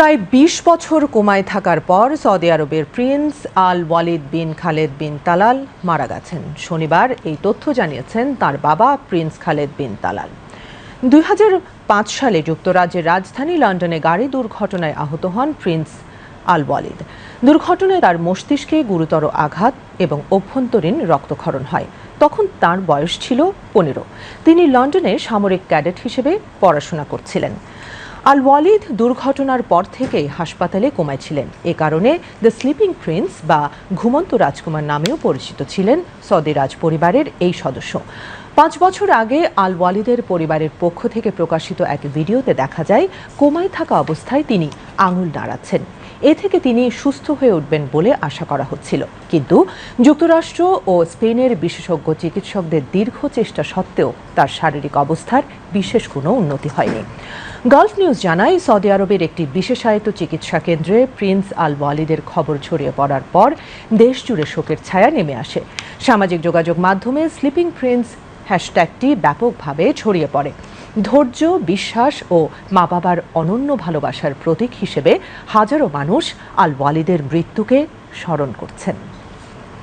প্রায় ২০ বছর কোমায় থাকার পর সৌদি আরবের Prince Al Waleed bin Khaled bin Talal মারা গেছেন। শনিবার এই তথ্য জানিয়েছেন তার বাবা প্রিন্স খালেদ বিন তালাল। দুই হাজার পাঁচ সালে যুক্তরাজ্যের রাজধানী লন্ডনে গাড়ি দুর্ঘটনায় আহত হন প্রিন্স আল ওয়ালিদ। দুর্ঘটনায় তার মস্তিষ্কে গুরুতর আঘাত এবং অভ্যন্তরীণ রক্তক্ষরণ হয়। তখন তার বয়স ছিল পনেরো। তিনি লন্ডনে সামরিক ক্যাডেট হিসেবে পড়াশোনা করছিলেন। আল ওয়ালিদ দুর্ঘটনার পর থেকেই হাসপাতালে কোমায় ছিলেন এ কারণে দ্য স্লিপিং প্রিন্স বা ঘুমন্ত রাজকুমার নামেও পরিচিত ছিলেন সৌদি রাজ পরিবারের এই সদস্য। পাঁচ বছর আগে আল ওয়ালিদের পরিবারের পক্ষ থেকে প্রকাশিত এক ভিডিওতে দেখা যায়, কোমায় থাকা অবস্থায় তিনি আঙুল নাড়াচ্ছেন। এ থেকে তিনি সুস্থ হয়ে উঠবেন বলে আশা করা হচ্ছিল। কিন্তু যুক্তরাষ্ট্র ও স্পেনের বিশেষজ্ঞ চিকিৎসকদের দীর্ঘ চেষ্টা সত্ত্বেও তার শারীরিক অবস্থার বিশেষ কোনো উন্নতি হয়নি। গালফ নিউজ জানায়, সৌদি আরবের একটি বিশেষায়িত চিকিৎসা কেন্দ্রে প্রিন্স আল ওয়ালিদের খবর ছড়িয়ে পড়ার পর দেশ জুড়ে শোকের ছায়া নেমে আসে। সামাজিক যোগাযোগ মাধ্যমে স্লিপিং প্রিন্স হ্যাশট্যাগটি ব্যাপকভাবে ছড়িয়ে পড়ে। ধৈর্য, বিশ্বাস ও মা বাবার অনন্য ভালোবাসার প্রতীক হিসেবে হাজারো মানুষ আল ওয়ালিদের মৃত্যুকে স্মরণ করছেন।